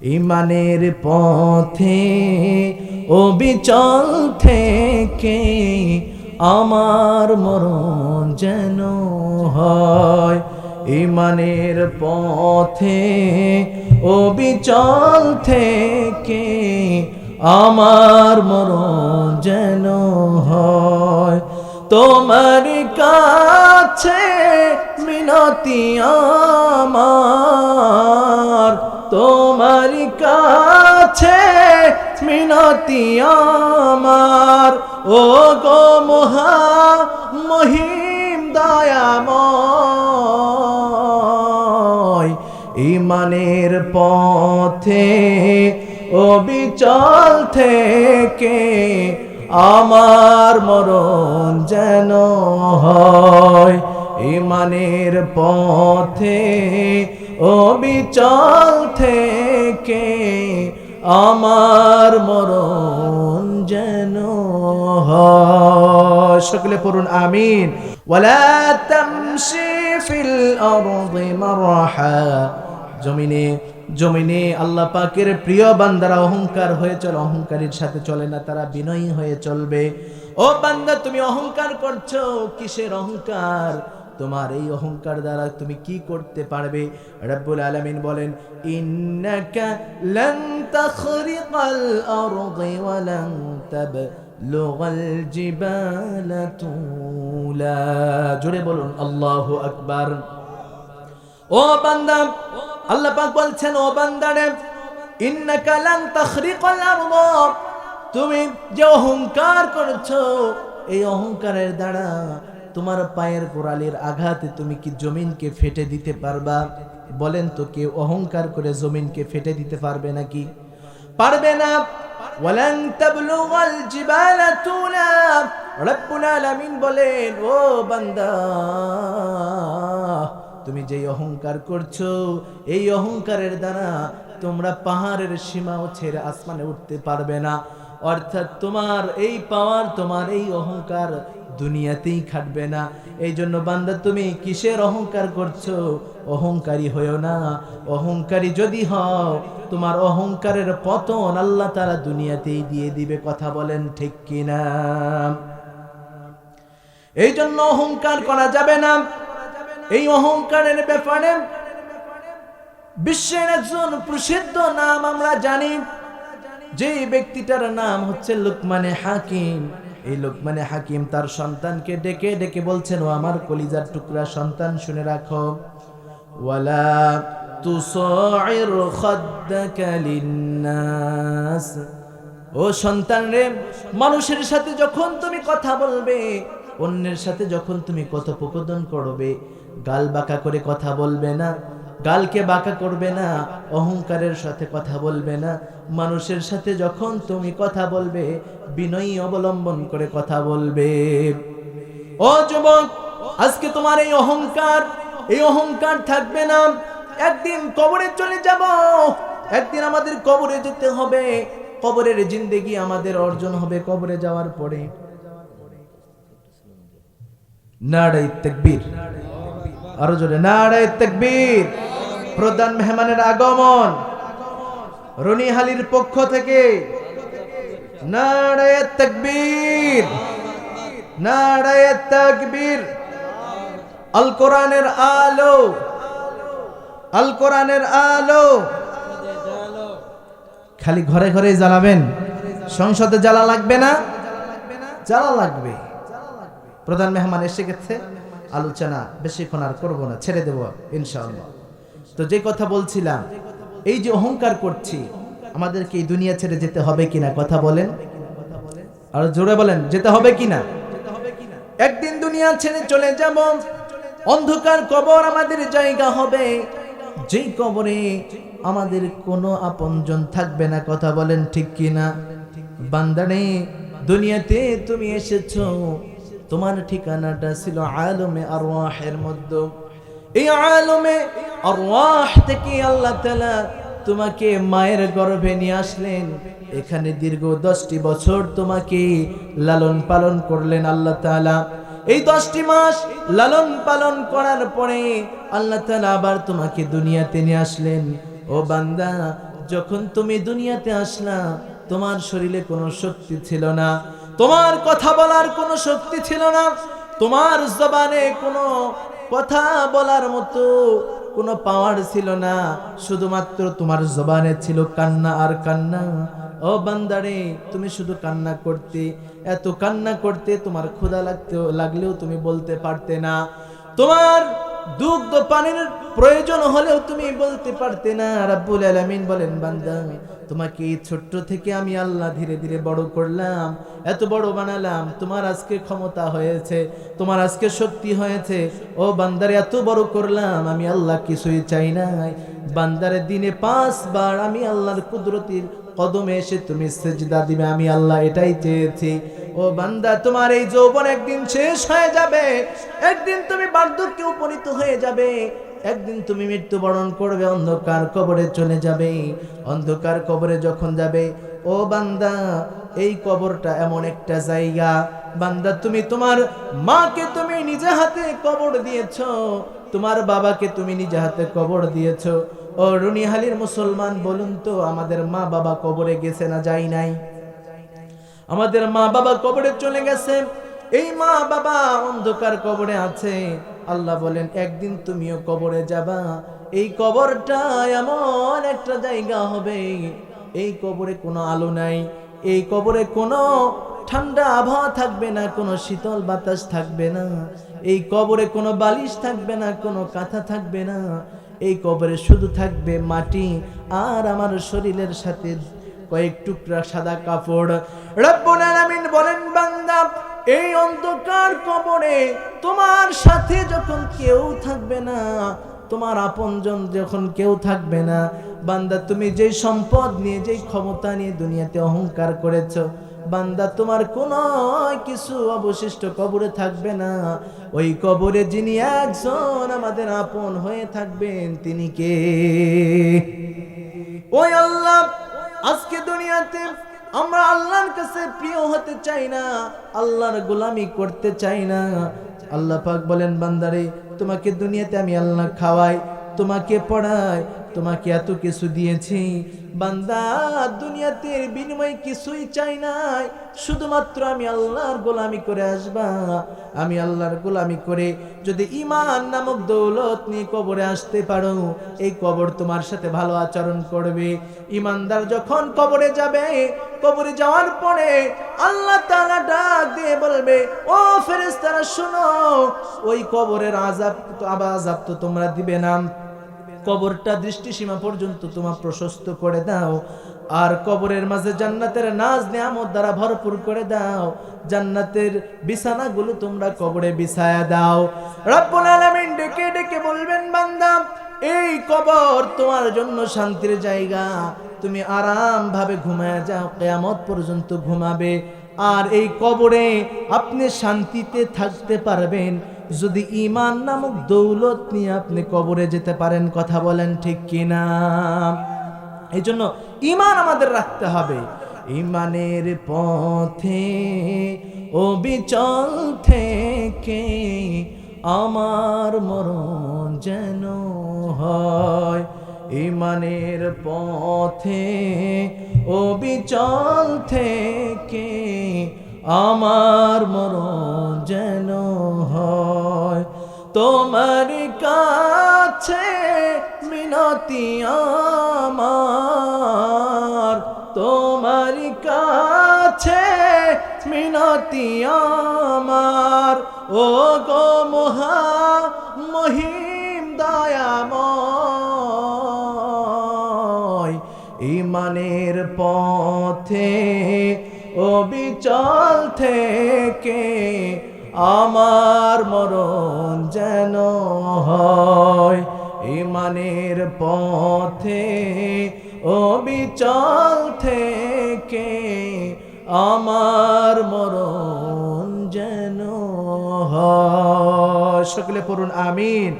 ইমানের পথে ও বিচল থেকে আমার মরণ যেন হয়। ইমানের পথে ও বিচল থেকে আমার মরণ যেন হয়। তোমার কাছে মিনতি আমার। তোমার কাছে মিনতি আমার। ও গো মহা মহিম দয়াময়, ইমানের পথে ও বিচল থেকে আমার মরণ যেন হয়। ইমানের পথে ও বিচল থেকে আমার মরণ যেন সকলে পড়ুন, আমিন। ফিল জমিনে জমিনে আল্লাহ পাকের প্রিয় বান্দারা অহংকার হয়ে চলে, অহংকারীর সাথে চলে না, তারা বিনয়ী হয়ে চলবে। ও বান্দা, তুমি অহংকার করছ, কিসের অহংকার? তোমার এই অহংকার দ্বারা তুমি কি করতে পারবে? রব্বুল আলামিন বলেন, ইন্নাকা লান তাখরিকাল আরদি ওয়া লান তুলা। জোরে বলুন, আল্লাহু আকবার। ও বান্দা, আল্লাহ পাক বলছেন, ও বান্দারে তুমি যে অহংকার করছ, এই অহংকারের দ্বারা তোমার পায়ের গোড়ালির আঘাতে তুমি কি জমিনকে ফেটে দিতে পারবা? বলেন তো, কেউ অহংকার করে জমিনকে ফেটে দিতে পারবে নাকি? পারবে না। বলেন, ও বান্দা, তুমি যেই অহংকার করছ, এই অহংকারের দ্বারা তোমরা পাহাড়ের সীমাও ছেড়ে আসমানে উঠতে পারবে না। অর্থাৎ তোমার এই পাওয়ার, তোমার এই অহংকার দুনিয়াতেই খাটবে না। এই জন্য বান্দা, তুমি কিসের অহংকার করছ? অহংকারী হয়েও না। অহংকারী যদি হও, তোমার অহংকারের পতন আল্লাহ তারা দুনিয়াতেই দিয়ে দিবে। কথা বলেন ঠিক কিনা? এই জন্য অহংকার করা যাবে না। এই অহংকারের ব্যাপারে বিশ্বের একজন প্রসিদ্ধ নাম আমরা জানি। যে ব্যক্তিটার নাম হচ্ছে লুকমানে হাকিম। এই লোকমানে হাকিম তার সন্তানকে ডেকে ডেকে বলছেন, ও আমার কলিজার টুকরা সন্তান, শুনে রাখো। ওয়ালা তুসাইর খাদ্দাকা লিন্নাস। ও সন্তান রে, মানুষের সাথে যখন তুমি কথা বলবে, অন্যের সাথে যখন তুমি কথোপকথন করবে, গাল বাঁকা করে কথা বলবে না। গালকে বাঁকা করবে না, অহংকারের সাথে কথা বলবে না। মানুষের সাথে যখন তুমি কথা বলবে, বিনয়ী অবলম্বন করে কথা বলবে। ও যুবক, আজকে তোমার এই অহংকার এই অহংকার থাকবে না। একদিন কবরে চলে যাব। একদিন আমাদের কবরে যেতে হবে। কবরের জিন্দেগি আমাদের অর্জন হবে কবরে যাওয়ার পরে। নাড়াই তেকবীর। আরও জোরে নাড়াই তেকবীর। প্রধান মেহমানের আগমন। রনিহালির পক্ষ থেকে নাড়ায় তাকবীর। নাড়ায় তাকবীর। আল কোরআনের আলো। আল কোরআনের আলো। খালি ঘরে ঘরে জ্বালাবেন। সংসদে জ্বালা লাগবে না? জ্বালা লাগবে। প্রধান মেহমান এসে গেছে। আলোচনা বেশিক্ষণ আর করব না, ছেড়ে দেবো, ইনশাআল্লাহ। তো যে কথা বলছিলাম, এই যে অহংকার করছি, আমাদেরকে এই দুনিয়া ছেড়ে যেতে হবে কিনা কথা বলেন? আর জোরে বলেন, যেতে হবে কিনা? একদিন দুনিয়া ছেড়ে চলে যাব, অন্ধকার কবর আমাদের জায়গা হবে। যেই কবরে আমাদের কোনো আপনজন থাকবে না, কথা বলেন ঠিক কিনা? বান্দানে দুনিয়াতে তুমি এসেছ তোমার ঠিকানাটা ছিল আলমে আরওয়াহের মধ্যে। এই আলমে আরওয়াহ থেকে আল্লাহ তাআলা তোমাকে মায়ের গর্ভে নিয়ে আসলেন। এখানে দীর্ঘ দশটি বছর তোমাকে লালন পালন করলেন আল্লাহ তাআলা। এই দশটি মাস লালন পালন করার পরে আল্লাহ তাআলা আবার তোমাকে দুনিয়াতে নিয়ে আসলেন। ও বান্দা, যখন তুমি দুনিয়াতে আসলা, তোমার শরীরে কোনো শক্তি ছিল না। তোমার কথা বলার কোনো শক্তি ছিল না। তোমার জবানে কোনো কথা বলার মতো কোনো পাওয়ার ছিল না। শুধুমাত্র তোমার জবানে ছিল কান্না আর কান্না। ও বান্দারে, তুমি শুধু কান্না করতে, এত কান্না করতে তোমার ক্ষুধা লাগতে লাগলেও তুমি বলতে পারতে না। তোমার দুগ্ধ পানির প্রয়োজন হলেও তুমি বলতে পারতে না, রাব্বুল আলামিন বলেন, বান্দা তোমাকে এই ছোট্ট থেকে আমি আল্লাহ ধীরে ধীরে বড় করলাম, এত বড় বানালাম, তোমার আজকে ক্ষমতা হয়েছে, তোমার আজকে শক্তি হয়েছে, ও বান্দারে, এত বড় করলাম, আমি আল্লাহ কিছুই চাই নাই। বান্দারে দিনে পাঁচবার আমি আল্লাহর কুদরতির কদমে এসে তুমি সেজদা দিবে, আমি আল্লাহ এটাই চেয়েছি। ও বান্দা, তোমার এই যৌবন একদিন শেষ হয়ে যাবে, একদিন তুমি বার্ধক্যে উপনীত হয়ে যাবে, একদিন তুমি মৃত্যুবরণ করবে, অন্ধকার কবরে চলে যাবে। অন্ধকার কবরে যখন যাবে, ও বান্দা, এই কবরটা এমন একটা জায়গা। বান্দা, তুমি তোমার মাকে তুমি নিজে হাতে কবর দিয়েছ তোমার বাবাকে তুমি নিজে হাতে কবর দিয়েছ। ও রুনিহালির মুসলমান, বলুন তো আমাদের মা বাবা কবরে গেছে না যাই নাই? আমাদের মা বাবা কবরে চলে গেছে। এই মা বাবা অন্ধকার কবরে আছে। আল্লাহ বলেন, একদিন তুমিও কবরে যাবা। এই কবরটা এমন একটা জায়গা হবে। এই কবরে কোনো আলো নাই। এই কবরে কোনো ঠান্ডা আবহাওয়া থাকবে না, কোনো শীতল বাতাস থাকবে না। এই কবরে কোনো বালিশ থাকবে না, কোনো কাঁথা থাকবে না। এই কবরে শুধু থাকবে মাটি আর আমার শরীরের সাথে কয়েক টুকরা সাদা কাপড়। রব্বুল বলেন, বান্দা, এই অন্ধকার কবরে তোমার সাথে যখন কেউ থাকবে না, তোমার আপনজন যখন কেউ থাকবে না, বান্দা, তুমি যেই সম্পদ নিয়ে, যেই ক্ষমতা নিয়ে দুনিয়াতে অহংকার করেছ বান্দা, তোমার কোনো কিছু অবশিষ্ট কবরে থাকবে না। ওই কবরে যিনি একজন আমাদের আপন হয়ে থাকবেন, তিনি কে? ওই আল্লাহ, আজকে দুনিয়াতে আমরা আল্লাহর কাছে প্রিয় হতে চাই না, আল্লাহর গোলামি করতে চাই না। আল্লাহ পাক বলেন, বান্দারে, তোমাকে দুনিয়াতে আমি আল্লাহ খাওয়াই, তোমাকে পড়াই তোমাকে এত কিছু দিয়েছি। বান্দা, দুনিয়াতে বিনিময়ে কিছুই চাই নাই। শুধুমাত্র আমি আল্লাহর গোলামি করে আসবা। আমি আল্লাহর গোলামি করে যদি ইমান নামক দৌলত নিয়ে কবরে আসতে পারো, এই কবর তোমার সাথে ভালো আচরণ করবে। ইমানদার যখন কবরে যাবে, কবরে যাওয়ার পরে আল্লাহ তাআলা ডাক দিয়ে বলবে, ও ফেরেস তারা শোনো, ওই কবরের আজাব আবার আজাব তো তোমরা দিবে না। কবরটা দৃষ্টিসীমা পর্যন্ত তোমার প্রশস্ত করে দাও। আর কবরের মাঝে জান্নাতের নাজ নিয়ামত দ্বারা ভরপুর করে দাও। জান্নাতের বিছানাগুলো তোমরা কবরে বিছায়া দাও। রব্বুল আলামিন ডেকে ডেকে বলবেন, বান্দা, এই কবর তোমার জন্য শান্তির জায়গা। তুমি আরাম ভাবে ঘুমায় যাও, কেয়ামত পর্যন্ত ঘুমাবে। আর এই কবরে আপনি শান্তিতে থাকতে পারবেন। যদি ইমান নামক দৌলত নিয়ে আপনি কবরে যেতে পারেন, কথা বলেন ঠিক কিনা? এই জন্য ইমান আমাদের রাখতে হবে। ইমানের পথে ও বিচল থেকে আমার মরণ যেন হয়। ইমানের পথে ও বিচল থেকে আমার মরণ যেন তোমার কাছে মিনতি আমার। তোমার কাছে মিনতি আমার। ও গো মহা মহিম দয়াময়, ইমানের পথে ও বিচল থেকে আমার মরণ হয়। ইমানের পথে ও বিচল থেকে আমার মরণ যেন সকলে পড়ুন আমিন।